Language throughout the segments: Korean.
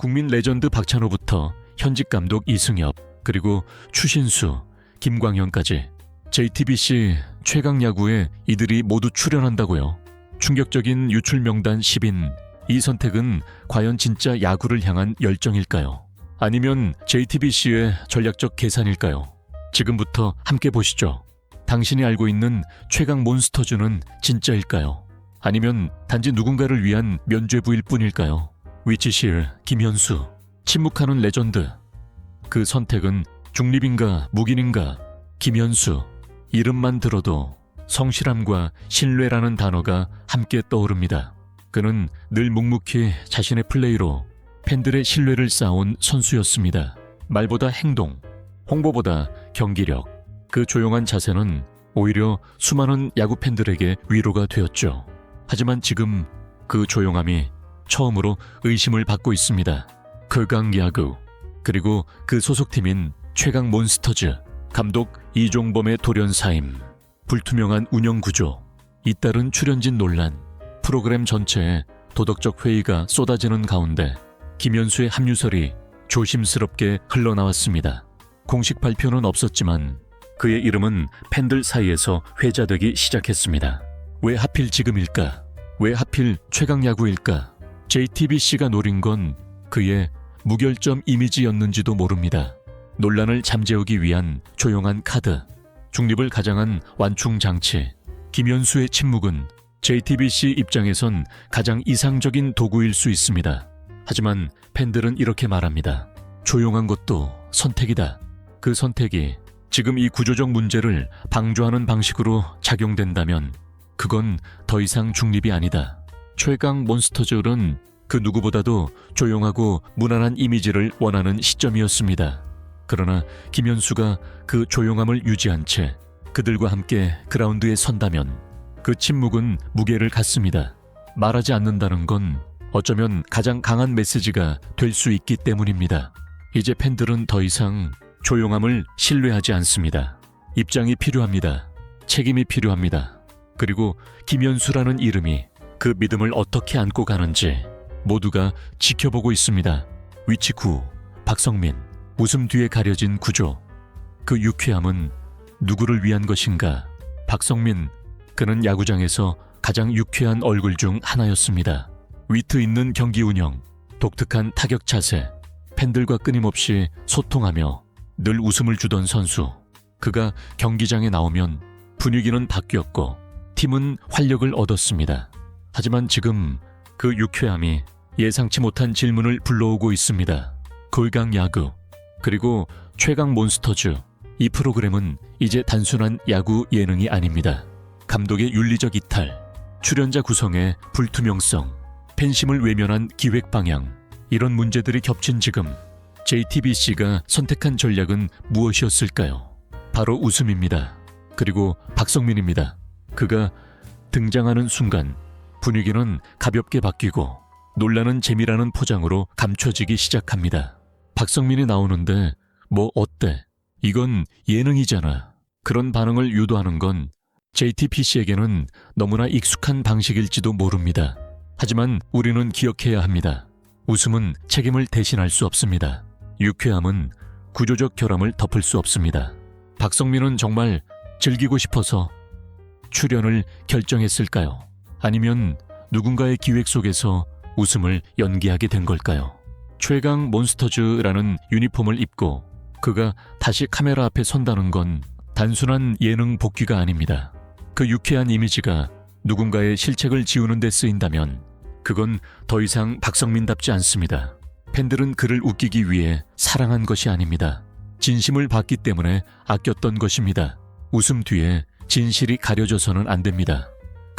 국민 레전드 박찬호부터 현직 감독 이승엽 그리고 추신수, 김광현까지 JTBC 최강 야구에 이들이 모두 출연한다고요. 충격적인 유출 명단 10인 이 선택은 과연 진짜 야구를 향한 열정일까요? 아니면 JTBC의 전략적 계산일까요? 지금부터 함께 보시죠. 당신이 알고 있는 최강 몬스터즈는 진짜일까요? 아니면 단지 누군가를 위한 면죄부일 뿐일까요? 위치실 김현수 침묵하는 레전드 그 선택은 중립인가 묵인인가 김현수 이름만 들어도 성실함과 신뢰라는 단어가 함께 떠오릅니다. 그는 늘 묵묵히 자신의 플레이로 팬들의 신뢰를 쌓아온 선수였습니다. 말보다 행동, 홍보보다 경기력. 그 조용한 자세는 오히려 수많은 야구 팬들에게 위로가 되었죠. 하지만 지금 그 조용함이 처음으로 의심을 받고 있습니다. 극강 야구 그리고 그 소속팀인 최강 몬스터즈 감독 이종범의 돌연사임 불투명한 운영 구조 잇따른 출연진 논란 프로그램 전체에 도덕적 회의가 쏟아지는 가운데 김현수의 합류설이 조심스럽게 흘러나왔습니다. 공식 발표는 없었지만 그의 이름은 팬들 사이에서 회자되기 시작했습니다. 왜 하필 지금일까? 왜 하필 최강 야구일까? JTBC가 노린 건 그의 무결점 이미지였는지도 모릅니다. 논란을 잠재우기 위한 조용한 카드, 중립을 가장한 완충 장치, 김현수의 침묵은 JTBC 입장에선 가장 이상적인 도구일 수 있습니다. 하지만 팬들은 이렇게 말합니다. 조용한 것도 선택이다. 그 선택이 지금 이 구조적 문제를 방조하는 방식으로 작용된다면 그건 더 이상 중립이 아니다. 최강 몬스터즈는 그 누구보다도 조용하고 무난한 이미지를 원하는 시점이었습니다. 그러나 김현수가 그 조용함을 유지한 채 그들과 함께 그라운드에 선다면 그 침묵은 무게를 갖습니다. 말하지 않는다는 건 어쩌면 가장 강한 메시지가 될 수 있기 때문입니다. 이제 팬들은 더 이상 조용함을 신뢰하지 않습니다. 입장이 필요합니다. 책임이 필요합니다. 그리고 김현수라는 이름이 그 믿음을 어떻게 안고 가는지 모두가 지켜보고 있습니다. 위치 9, 박성민, 웃음 뒤에 가려진 구조. 그 유쾌함은 누구를 위한 것인가? 박성민, 그는 야구장에서 가장 유쾌한 얼굴 중 하나였습니다. 위트 있는 경기 운영, 독특한 타격 자세, 팬들과 끊임없이 소통하며 늘 웃음을 주던 선수. 그가 경기장에 나오면 분위기는 바뀌었고 팀은 활력을 얻었습니다. 하지만 지금 그 유쾌함이 예상치 못한 질문을 불러오고 있습니다. 골강 야구 그리고 최강 몬스터즈 이 프로그램은 이제 단순한 야구 예능이 아닙니다. 감독의 윤리적 이탈, 출연자 구성의 불투명성, 팬심을 외면한 기획 방향 이런 문제들이 겹친 지금 JTBC가 선택한 전략은 무엇이었을까요? 바로 웃음입니다. 그리고 박성민입니다. 그가 등장하는 순간 분위기는 가볍게 바뀌고 놀라는 재미라는 포장으로 감춰지기 시작합니다. 박성민이 나오는데 뭐 어때? 이건 예능이잖아. 그런 반응을 유도하는 건 JTBC에게는 너무나 익숙한 방식일지도 모릅니다. 하지만 우리는 기억해야 합니다. 웃음은 책임을 대신할 수 없습니다. 유쾌함은 구조적 결함을 덮을 수 없습니다. 박성민은 정말 즐기고 싶어서 출연을 결정했을까요? 아니면 누군가의 기획 속에서 웃음을 연기하게 된 걸까요? 최강 몬스터즈라는 유니폼을 입고 그가 다시 카메라 앞에 선다는 건 단순한 예능 복귀가 아닙니다. 그 유쾌한 이미지가 누군가의 실책을 지우는 데 쓰인다면 그건 더 이상 박성민답지 않습니다. 팬들은 그를 웃기기 위해 사랑한 것이 아닙니다. 진심을 받기 때문에 아꼈던 것입니다. 웃음 뒤에 진실이 가려져서는 안 됩니다.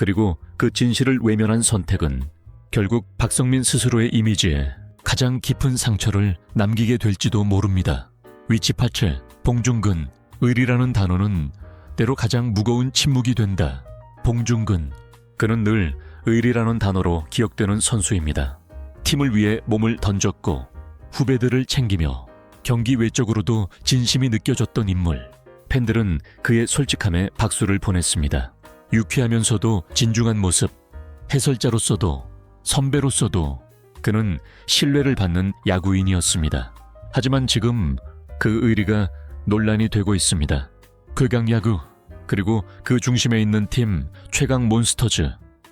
그리고 그 진실을 외면한 선택은 결국 박성민 스스로의 이미지에 가장 깊은 상처를 남기게 될지도 모릅니다. 위치 파채, 봉중근, 의리라는 단어는 때로 가장 무거운 침묵이 된다. 봉중근, 그는 늘 의리라는 단어로 기억되는 선수입니다. 팀을 위해 몸을 던졌고 후배들을 챙기며 경기 외적으로도 진심이 느껴졌던 인물. 팬들은 그의 솔직함에 박수를 보냈습니다. 유쾌하면서도 진중한 모습, 해설자로서도 선배로서도 그는 신뢰를 받는 야구인이었습니다. 하지만 지금 그 의리가 논란이 되고 있습니다. 극강 야구 그리고 그 중심에 있는 팀 최강 몬스터즈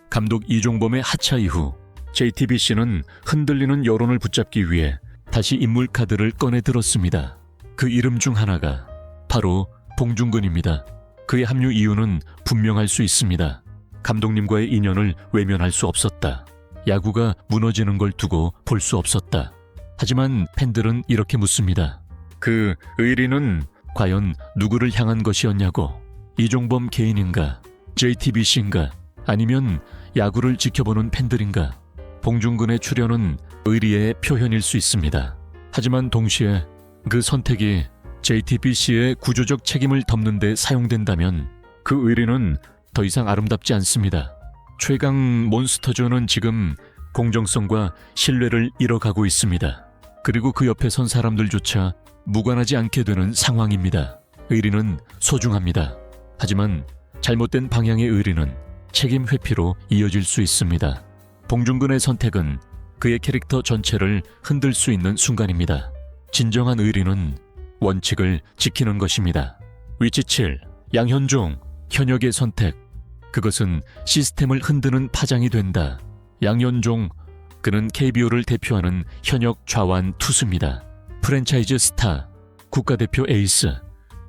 감독 이종범의 하차 이후 JTBC는 흔들리는 여론을 붙잡기 위해 다시 인물 카드를 꺼내 들었습니다. 그 이름 중 하나가 바로 봉중근입니다. 그의 합류 이유는 분명할 수 있습니다. 감독님과의 인연을 외면할 수 없었다. 야구가 무너지는 걸 두고 볼 수 없었다. 하지만 팬들은 이렇게 묻습니다. 그 의리는 과연 누구를 향한 것이었냐고. 이종범 개인인가? JTBC인가? 아니면 야구를 지켜보는 팬들인가? 봉중근의 출연은 의리의 표현일 수 있습니다. 하지만 동시에 그 선택이 JTBC의 구조적 책임을 덮는 데 사용된다면 그 의리는 더 이상 아름답지 않습니다. 최강 몬스터존은 지금 공정성과 신뢰를 잃어가고 있습니다. 그리고 그 옆에 선 사람들조차 무관하지 않게 되는 상황입니다. 의리는 소중합니다. 하지만 잘못된 방향의 의리는 책임 회피로 이어질 수 있습니다. 봉중근의 선택은 그의 캐릭터 전체를 흔들 수 있는 순간입니다. 진정한 의리는 원칙을 지키는 것입니다. 위치 7. 양현종, 현역의 선택. 그것은 시스템을 흔드는 파장이 된다. 양현종, 그는 KBO를 대표하는 현역 좌완 투수입니다. 프랜차이즈 스타, 국가대표 에이스,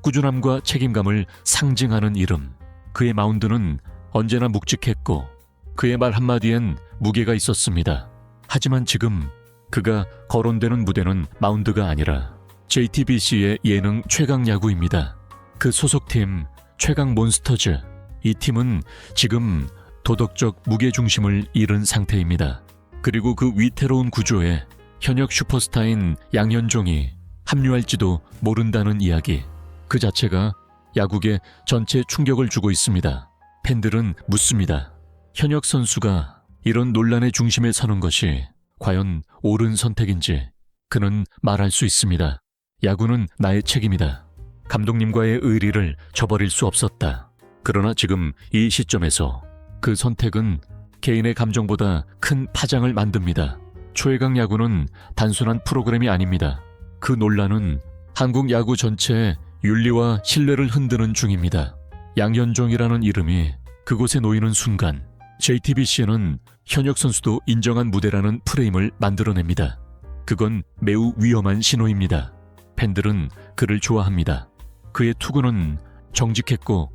꾸준함과 책임감을 상징하는 이름. 그의 마운드는 언제나 묵직했고 그의 말 한마디엔 무게가 있었습니다. 하지만 지금 그가 거론되는 무대는 마운드가 아니라 JTBC의 예능 최강 야구입니다. 그 소속팀 최강 몬스터즈. 이 팀은 지금 도덕적 무게중심을 잃은 상태입니다. 그리고 그 위태로운 구조에 현역 슈퍼스타인 양현종이 합류할지도 모른다는 이야기. 그 자체가 야구계 전체 충격을 주고 있습니다. 팬들은 묻습니다. 현역 선수가 이런 논란의 중심에 서는 것이 과연 옳은 선택인지 그는 말할 수 있습니다. 야구는 나의 책임이다. 감독님과의 의리를 저버릴 수 없었다. 그러나 지금 이 시점에서 그 선택은 개인의 감정보다 큰 파장을 만듭니다. 최강 야구는 단순한 프로그램이 아닙니다. 그 논란은 한국 야구 전체의 윤리와 신뢰를 흔드는 중입니다. 양현종이라는 이름이 그곳에 놓이는 순간 JTBC는 현역 선수도 인정한 무대라는 프레임을 만들어냅니다. 그건 매우 위험한 신호입니다. 팬들은 그를 좋아합니다. 그의 투구는 정직했고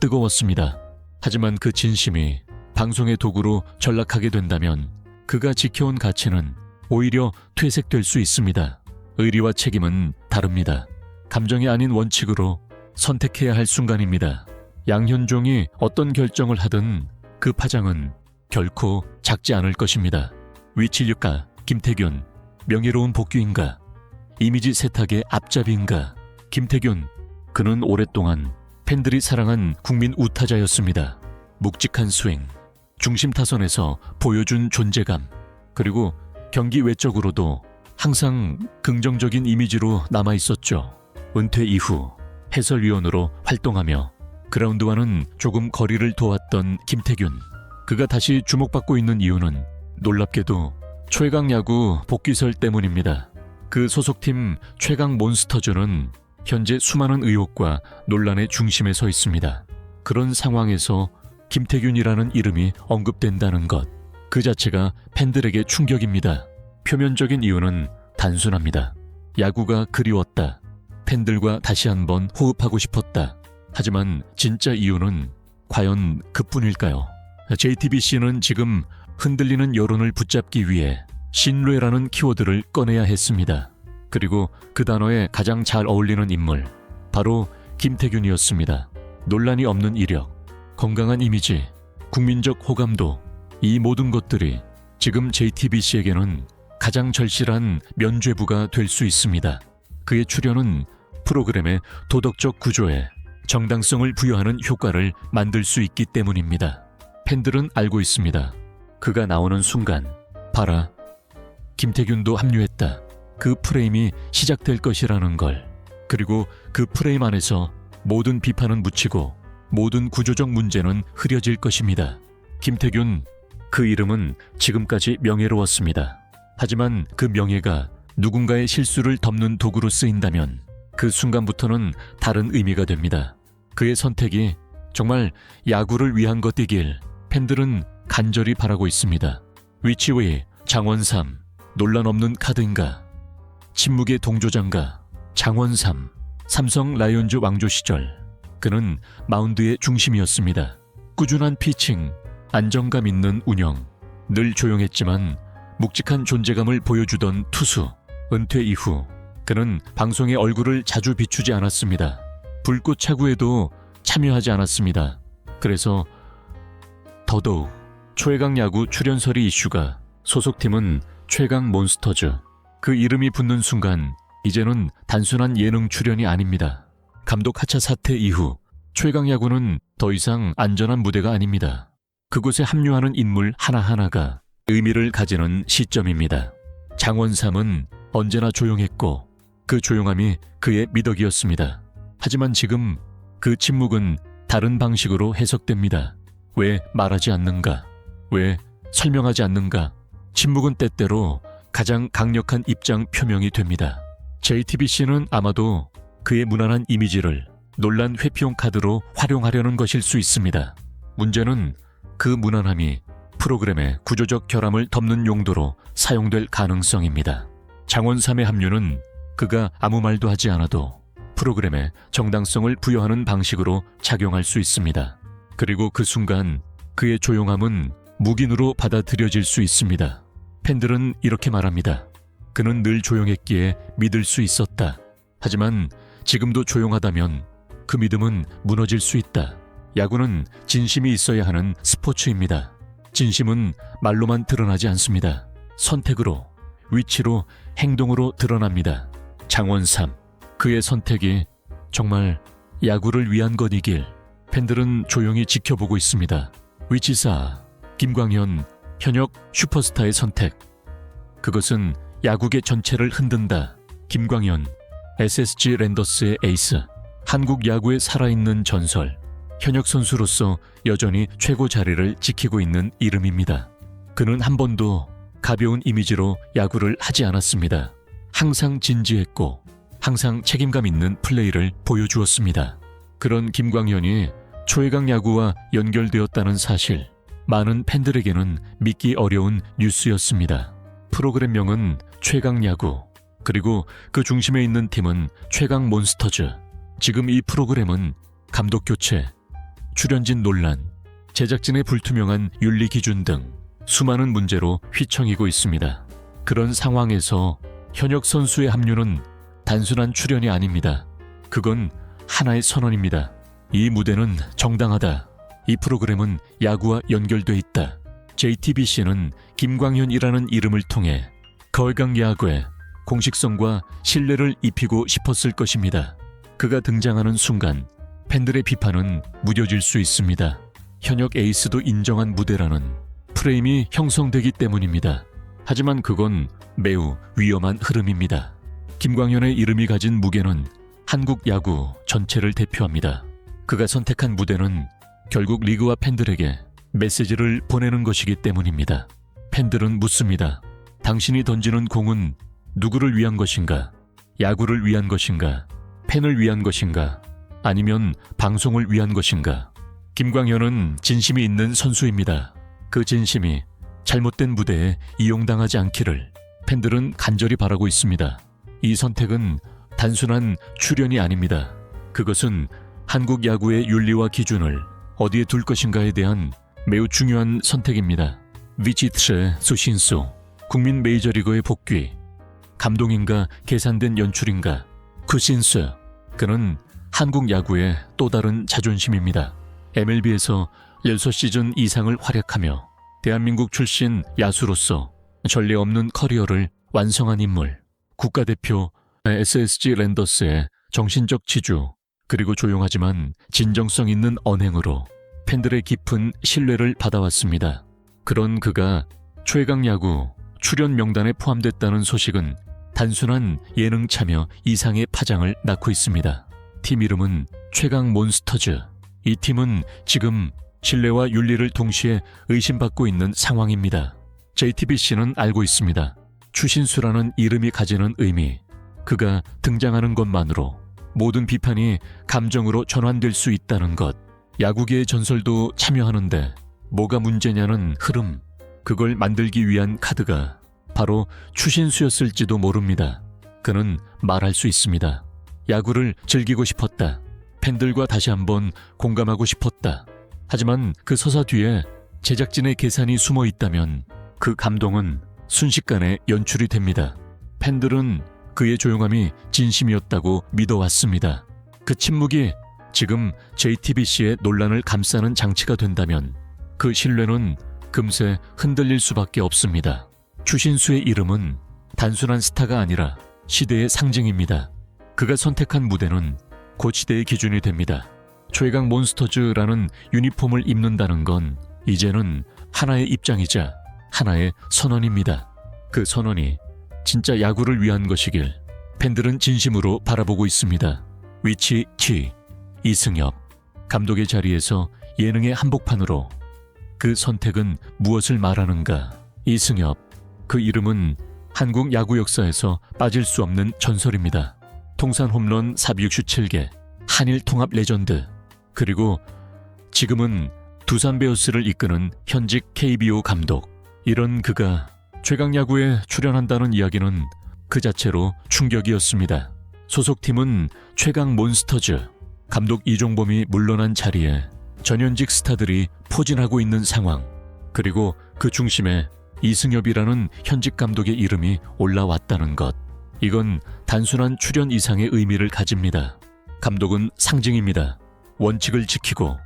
뜨거웠습니다. 하지만 그 진심이 방송의 도구로 전락하게 된다면 그가 지켜온 가치는 오히려 퇴색될 수 있습니다. 의리와 책임은 다릅니다. 감정이 아닌 원칙으로 선택해야 할 순간입니다. 양현종이 어떤 결정을 하든 그 파장은 결코 작지 않을 것입니다. 위칠육가 김태균 명예로운 복귀인가 이미지 세탁의 앞잡이인가 김태균 그는 오랫동안 팬들이 사랑한 국민 우타자였습니다. 묵직한 스윙 중심 타선에서 보여준 존재감 그리고 경기 외적으로도 항상 긍정적인 이미지로 남아 있었죠. 은퇴 이후 해설위원으로 활동하며 그라운드와는 조금 거리를 둬왔던 김태균. 그가 다시 주목받고 있는 이유는 놀랍게도 최강 야구 복귀설 때문입니다. 그 소속팀 최강 몬스터즈는 현재 수많은 의혹과 논란의 중심에 서 있습니다. 그런 상황에서 김태균이라는 이름이 언급된다는 것. 그 자체가 팬들에게 충격입니다. 표면적인 이유는 단순합니다. 야구가 그리웠다. 팬들과 다시 한번 호흡하고 싶었다. 하지만 진짜 이유는 과연 그뿐일까요? JTBC는 지금 흔들리는 여론을 붙잡기 위해 신뢰라는 키워드를 꺼내야 했습니다. 그리고 그 단어에 가장 잘 어울리는 인물, 바로 김태균이었습니다. 논란이 없는 이력, 건강한 이미지, 국민적 호감도, 이 모든 것들이 지금 JTBC에게는 가장 절실한 면죄부가 될 수 있습니다. 그의 출연은 프로그램의 도덕적 구조에 정당성을 부여하는 효과를 만들 수 있기 때문입니다. 팬들은 알고 있습니다. 그가 나오는 순간, 봐라. 김태균도 합류했다. 그 프레임이 시작될 것이라는 걸. 그리고 그 프레임 안에서 모든 비판은 묻히고 모든 구조적 문제는 흐려질 것입니다. 김태균, 그 이름은 지금까지 명예로웠습니다. 하지만 그 명예가 누군가의 실수를 덮는 도구로 쓰인다면 그 순간부터는 다른 의미가 됩니다. 그의 선택이 정말 야구를 위한 것이길 팬들은 간절히 바라고 있습니다. 위치웨이, 장원삼, 논란 없는 카드인가, 침묵의 동조장가, 장원삼, 삼성 라이온즈 왕조 시절 그는 마운드의 중심이었습니다. 꾸준한 피칭, 안정감 있는 운영, 늘 조용했지만 묵직한 존재감을 보여주던 투수. 은퇴 이후 그는 방송에 얼굴을 자주 비추지 않았습니다. 불꽃 차구에도 참여하지 않았습니다. 그래서 더더욱 최강 야구 출연설이 이슈가 소속팀은 최강 몬스터즈. 그 이름이 붙는 순간 이제는 단순한 예능 출연이 아닙니다. 감독 하차 사태 이후 최강 야구는 더 이상 안전한 무대가 아닙니다. 그곳에 합류하는 인물 하나하나가 의미를 가지는 시점입니다. 장원삼은 언제나 조용했고 그 조용함이 그의 미덕이었습니다. 하지만 지금 그 침묵은 다른 방식으로 해석됩니다. 왜 말하지 않는가? 왜 설명하지 않는가? 침묵은 때때로 가장 강력한 입장 표명이 됩니다. JTBC는 아마도 그의 무난한 이미지를 논란 회피용 카드로 활용하려는 것일 수 있습니다. 문제는 그 무난함이 프로그램의 구조적 결함을 덮는 용도로 사용될 가능성입니다. 장원삼의 합류는 그가 아무 말도 하지 않아도 프로그램에 정당성을 부여하는 방식으로 작용할 수 있습니다. 그리고 그 순간 그의 조용함은 묵인으로 받아들여질 수 있습니다. 팬들은 이렇게 말합니다. 그는 늘 조용했기에 믿을 수 있었다. 하지만 지금도 조용하다면 그 믿음은 무너질 수 있다. 야구는 진심이 있어야 하는 스포츠입니다. 진심은 말로만 드러나지 않습니다. 선택으로, 위치로, 행동으로 드러납니다. 장원삼, 그의 선택이 정말 야구를 위한 것이길 팬들은 조용히 지켜보고 있습니다. 위치사, 김광현, 현역 슈퍼스타의 선택. 그것은 야구계 전체를 흔든다. 김광현, SSG 랜더스의 에이스, 한국 야구의 살아있는 전설, 현역 선수로서 여전히 최고 자리를 지키고 있는 이름입니다. 그는 한 번도 가벼운 이미지로 야구를 하지 않았습니다. 항상 진지했고 항상 책임감 있는 플레이를 보여주었습니다. 그런 김광현이 초회강 야구와 연결되었다는 사실, 많은 팬들에게는 믿기 어려운 뉴스였습니다. 프로그램명은 최강 야구, 그리고 그 중심에 있는 팀은 최강 몬스터즈. 지금 이 프로그램은 감독 교체, 출연진 논란, 제작진의 불투명한 윤리 기준 등 수많은 문제로 휘청이고 있습니다. 그런 상황에서 현역 선수의 합류는 단순한 출연이 아닙니다. 그건 하나의 선언입니다. 이 무대는 정당하다. 이 프로그램은 야구와 연결돼 있다. JTBC는 김광현이라는 이름을 통해 거회강 야구에 공식성과 신뢰를 입히고 싶었을 것입니다. 그가 등장하는 순간 팬들의 비판은 무뎌질 수 있습니다. 현역 에이스도 인정한 무대라는 프레임이 형성되기 때문입니다. 하지만 그건 매우 위험한 흐름입니다. 김광현의 이름이 가진 무게는 한국 야구 전체를 대표합니다. 그가 선택한 무대는 결국 리그와 팬들에게 메시지를 보내는 것이기 때문입니다. 팬들은 묻습니다. 당신이 던지는 공은 누구를 위한 것인가? 야구를 위한 것인가? 팬을 위한 것인가? 아니면 방송을 위한 것인가? 김광현은 진심이 있는 선수입니다. 그 진심이 잘못된 무대에 이용당하지 않기를 팬들은 간절히 바라고 있습니다. 이 선택은 단순한 출연이 아닙니다. 그것은 한국 야구의 윤리와 기준을 어디에 둘 것인가에 대한 매우 중요한 선택입니다. 위치트의 수신수, 국민 메이저리거의 복귀, 감동인가 계산된 연출인가, 쿠신스, 그는 한국 야구의 또 다른 자존심입니다. MLB에서 6시즌 이상을 활약하며 대한민국 출신 야수로서 전례 없는 커리어를 완성한 인물, 국가대표 SSG 랜더스의 정신적 지주, 그리고 조용하지만 진정성 있는 언행으로 팬들의 깊은 신뢰를 받아왔습니다. 그런 그가 최강 야구 출연 명단에 포함됐다는 소식은 단순한 예능 참여 이상의 파장을 낳고 있습니다. 팀 이름은 최강 몬스터즈. 이 팀은 지금 신뢰와 윤리를 동시에 의심받고 있는 상황입니다. JTBC는 알고 있습니다. 추신수라는 이름이 가지는 의미, 그가 등장하는 것만으로 모든 비판이 감정으로 전환될 수 있다는 것, 야구계의 전설도 참여하는데 뭐가 문제냐는 흐름, 그걸 만들기 위한 카드가 바로 추신수였을지도 모릅니다. 그는 말할 수 있습니다. 야구를 즐기고 싶었다. 팬들과 다시 한번 공감하고 싶었다. 하지만 그 서사 뒤에 제작진의 계산이 숨어 있다면 그 감동은 순식간에 연출이 됩니다. 팬들은 그의 조용함이 진심이었다고 믿어왔습니다. 그 침묵이 지금 JTBC의 논란을 감싸는 장치가 된다면 그 신뢰는 금세 흔들릴 수밖에 없습니다. 추신수의 이름은 단순한 스타가 아니라 시대의 상징입니다. 그가 선택한 무대는 곧 시대의 기준이 됩니다. 최강 몬스터즈라는 유니폼을 입는다는 건 이제는 하나의 입장이자 하나의 선언입니다. 그 선언이 진짜 야구를 위한 것이길 팬들은 진심으로 바라보고 있습니다. 위치 T 이승엽 감독의 자리에서 예능의 한복판으로 그 선택은 무엇을 말하는가? 이승엽 그 이름은 한국 야구 역사에서 빠질 수 없는 전설입니다. 통산 홈런 467개, 한일 통합 레전드, 그리고 지금은 두산 베어스를 이끄는 현직 KBO 감독. 이런 그가 최강 야구에 출연한다는 이야기는 그 자체로 충격이었습니다. 소속팀은 최강 몬스터즈. 감독 이종범이 물러난 자리에 전현직 스타들이 포진하고 있는 상황. 그리고 그 중심에 이승엽이라는 현직 감독의 이름이 올라왔다는 것. 이건 단순한 출연 이상의 의미를 가집니다. 감독은 상징입니다. 원칙을 지키고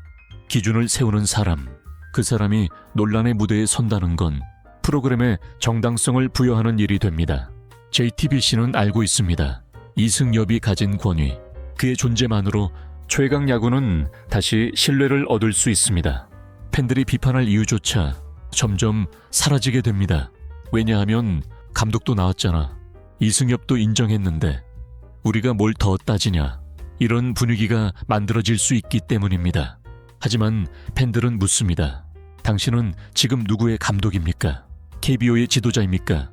기준을 세우는 사람. 그 사람이 논란의 무대에 선다는 건 프로그램에 정당성을 부여하는 일이 됩니다. JTBC는 알고 있습니다. 이승엽이 가진 권위, 그의 존재만으로 최강 야구는 다시 신뢰를 얻을 수 있습니다. 팬들이 비판할 이유조차 점점 사라지게 됩니다. 왜냐하면 감독도 나왔잖아. 이승엽도 인정했는데 우리가 뭘 더 따지냐. 이런 분위기가 만들어질 수 있기 때문입니다. 하지만 팬들은 묻습니다. 당신은 지금 누구의 감독입니까? KBO의 지도자입니까?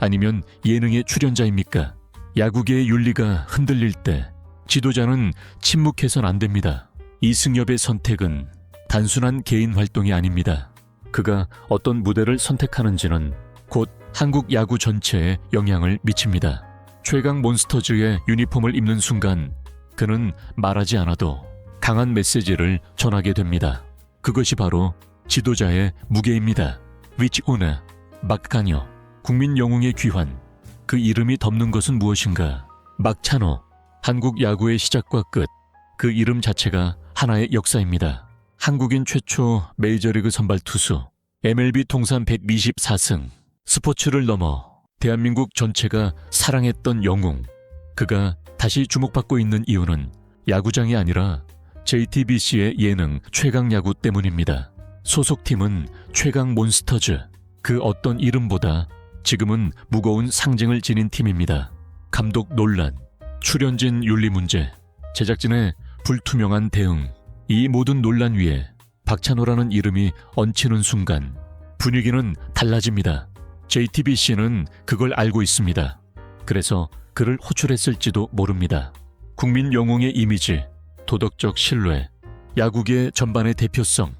아니면 예능의 출연자입니까? 야구계의 윤리가 흔들릴 때 지도자는 침묵해선 안 됩니다. 이승엽의 선택은 단순한 개인 활동이 아닙니다. 그가 어떤 무대를 선택하는지는 곧 한국 야구 전체에 영향을 미칩니다. 최강 몬스터즈의 유니폼을 입는 순간 그는 말하지 않아도 강한 메시지를 전하게 됩니다. 그것이 바로 지도자의 무게입니다. 위치 오나 막가녀 국민 영웅의 귀환 그 이름이 덮는 것은 무엇인가? 막찬호 한국 야구의 시작과 끝 그 이름 자체가 하나의 역사입니다. 한국인 최초 메이저리그 선발 투수 MLB 통산 124승 스포츠를 넘어 대한민국 전체가 사랑했던 영웅 그가 다시 주목받고 있는 이유는 야구장이 아니라 JTBC의 예능 최강 야구 때문입니다. 소속팀은 최강 몬스터즈 그 어떤 이름보다 지금은 무거운 상징을 지닌 팀입니다. 감독 논란, 출연진 윤리 문제, 제작진의 불투명한 대응, 이 모든 논란 위에 박찬호라는 이름이 얹히는 순간 분위기는 달라집니다. JTBC는 그걸 알고 있습니다. 그래서 그를 호출했을지도 모릅니다. 국민 영웅의 이미지, 도덕적 신뢰, 야구계 전반의 대표성,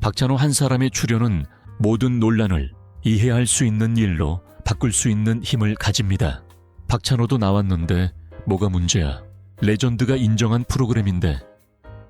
박찬호 한 사람의 출연은 모든 논란을 이해할 수 있는 일로 바꿀 수 있는 힘을 가집니다. 박찬호도 나왔는데 뭐가 문제야? 레전드가 인정한 프로그램인데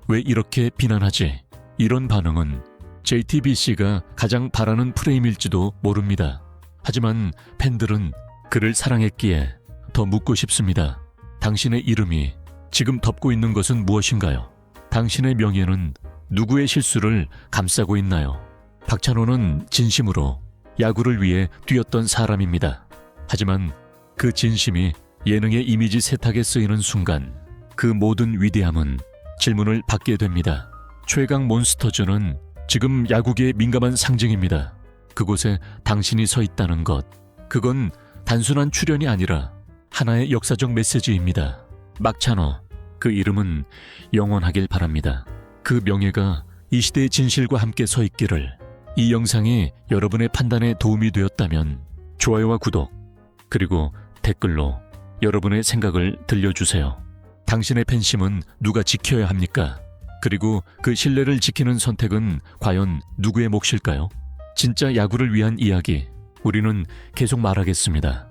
왜 이렇게 비난하지? 이런 반응은 JTBC가 가장 바라는 프레임일지도 모릅니다. 하지만 팬들은 그를 사랑했기에 더 묻고 싶습니다. 당신의 이름이 지금 덮고 있는 것은 무엇인가요? 당신의 명예는 누구의 실수를 감싸고 있나요? 박찬호는 진심으로 야구를 위해 뛰었던 사람입니다. 하지만 그 진심이 예능의 이미지 세탁에 쓰이는 순간 그 모든 위대함은 질문을 받게 됩니다. 최강 몬스터즈는 지금 야구계의 민감한 상징입니다. 그곳에 당신이 서 있다는 것. 그건 단순한 출연이 아니라 하나의 역사적 메시지입니다. 막찬호. 그 이름은 영원하길 바랍니다. 그 명예가 이 시대의 진실과 함께 서 있기를. 이 영상이 여러분의 판단에 도움이 되었다면 좋아요와 구독, 그리고 댓글로 여러분의 생각을 들려주세요. 당신의 팬심은 누가 지켜야 합니까? 그리고 그 신뢰를 지키는 선택은 과연 누구의 몫일까요? 진짜 야구를 위한 이야기, 우리는 계속 말하겠습니다.